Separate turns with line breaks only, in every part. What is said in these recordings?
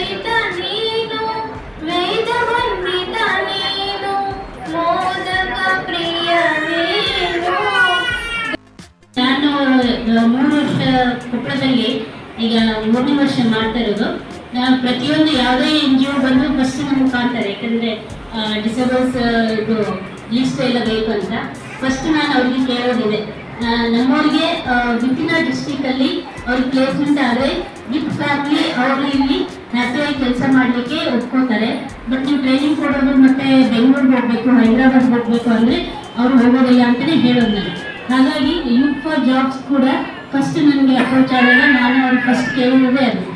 ನೀನು ನೀನು, ಮೋದಕ ಪ್ರಿಯ
ನೀನು. ನಾನು ಮೂರು ವರ್ಷ ಕೊಪ್ಪಳದಲ್ಲಿ ಈಗ ಮೂರನೇ ವರ್ಷ ಮಾಡ್ತಾ ಇರೋದು. ನಾನು ಪ್ರತಿಯೊಂದು ಯಾವುದೇ ಎನ್ ಜಿ ಒ ಬಂದು ಫಸ್ಟ್ ನಮ್ಗೆ ಕಾಣ್ತಾರೆ ಯಾಕಂದ್ರೆ ಡಿಸೇಬಲ್ಸ್ ಇದು ಲಿಸ್ಟ್ ಎಲ್ಲ ಬೇಕು ಅಂತ. ಫಸ್ಟ್ ನಾನು ಅವ್ರಿಗೆ ಕೇಳೋದಿದೆ. ನಮ್ಮವ್ರಿಗೆ ವಿಪಿನ ಡಿಸ್ಟಿಕಲ್ಲಿ ಅವ್ರಿಗೆ ಪ್ಲೇಸ್ಮೆಂಟ್ ಆದರೆ ಗಿಫ್ಟ್ ಫ್ಯಾಮಿಲಿ ಅವ್ರಿಗೆ ಇಲ್ಲಿ ಹ್ಯಾಪಿಯಾಗಿ ಕೆಲಸ ಮಾಡಲಿಕ್ಕೆ ಒಪ್ಕೋತಾರೆ ಬಟ್ ನೀವು ಟ್ರೈನಿಂಗ್ ಕೊಡೋದು ಮತ್ತೆ ಬೆಂಗಳೂರಿಗೆ ಹೋಗ್ಬೇಕು ಹೈದರಾಬಾದ್ ಹೋಗ್ಬೇಕು ಅಂದರೆ ಅವ್ರು ಹೋಗೋದಿಲ್ಲ ಅಂತಲೇ ಹೇಳೋದು ನಾನು ಹಾಗಾಗಿ ಯೂತ್ ಫಾರ್ ಜಾಬ್ಸ್ ಕೂಡ ಫಸ್ಟ್ ನನಗೆ ಅಪ್ರೋಚ್ ಆದಾಗ ನಾನು ಅವ್ರು ಫಸ್ಟ್ ಕೇಳಿರೋದೇ ಅದು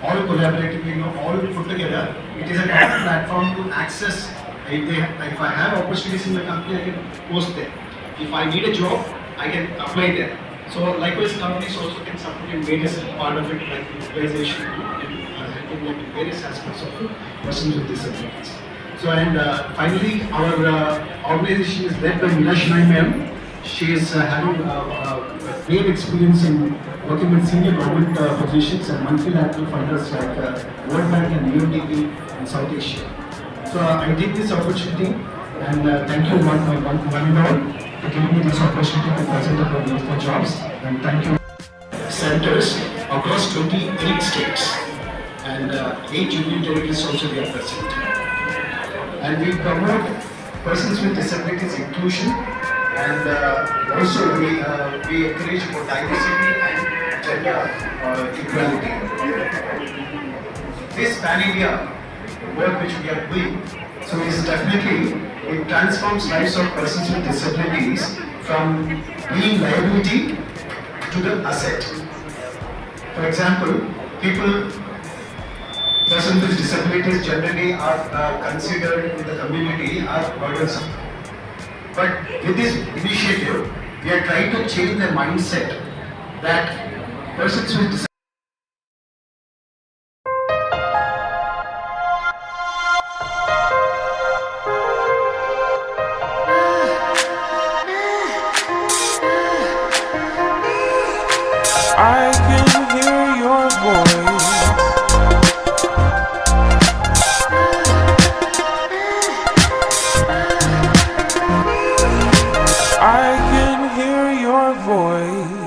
all collaboratively, you know, all put together. It is a common platform to access. If, they, if I have opportunities in the company, I can post there. If I need a job, I can apply there. So likewise, companies also can support in various part of it, like utilization, and uh, helping them in various aspects of persons with disabilities. So and uh, finally, our uh, organization is led by Meena Shnai. She is uh, having a uh, great experience in working with senior government positions and multilateral funders like World Bank and UNDP in South Asia. So I take this opportunity and uh, thank you one, one, one, and all for giving me this opportunity to present about for Jobs and thank you. Centers across 28 states and uh, 8 union territories also we are present and we promote persons with disabilities inclusion and uh, also we, uh, we encourage for diversity and gender uh, equality. This pan-India work which we are doing, so is definitely, it transforms lives of persons with disabilities from being liability to the asset. For example, people persons with disabilities generally are uh, considered in the community as burdensome. But with this initiative, we are trying to change the mindset that persons with disabilities
I can hear your voice.